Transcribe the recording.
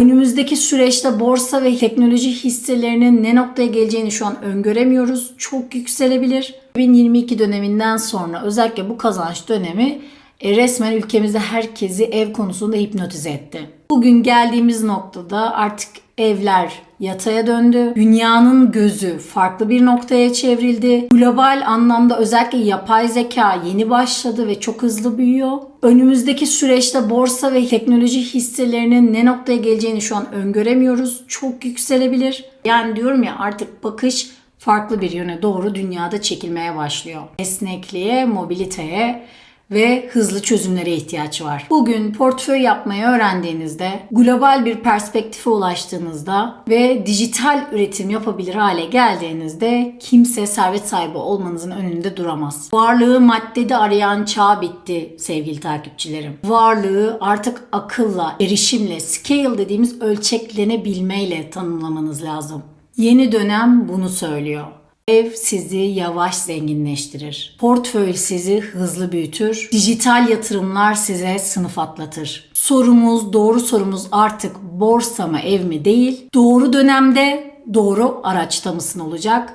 Önümüzdeki süreçte borsa ve teknoloji hisselerinin ne noktaya geleceğini şu an öngöremiyoruz. Çok yükselebilir. 2022 döneminden sonra özellikle bu kazanç dönemi e, resmen ülkemizde herkesi ev konusunda hipnotize etti. Bugün geldiğimiz noktada artık evler yataya döndü. Dünyanın gözü farklı bir noktaya çevrildi. Global anlamda özellikle yapay zeka yeni başladı ve çok hızlı büyüyor. Önümüzdeki süreçte borsa ve teknoloji hisselerinin ne noktaya geleceğini şu an öngöremiyoruz. Çok yükselebilir. Yani diyorum ya artık bakış farklı bir yöne doğru dünyada çekilmeye başlıyor. Esnekliğe, mobiliteye ve hızlı çözümlere ihtiyaç var. Bugün portföy yapmayı öğrendiğinizde, global bir perspektife ulaştığınızda ve dijital üretim yapabilir hale geldiğinizde kimse servet sahibi olmanızın önünde duramaz. Varlığı maddede arayan çağ bitti sevgili takipçilerim. Varlığı artık akılla, erişimle, scale dediğimiz ölçeklenebilmeyle tanımlamanız lazım. Yeni dönem bunu söylüyor. Ev sizi yavaş zenginleştirir. Portföy sizi hızlı büyütür. Dijital yatırımlar size sınıf atlatır. Sorumuz, doğru sorumuz artık borsa mı ev mi değil. Doğru dönemde doğru araçta mısın olacak.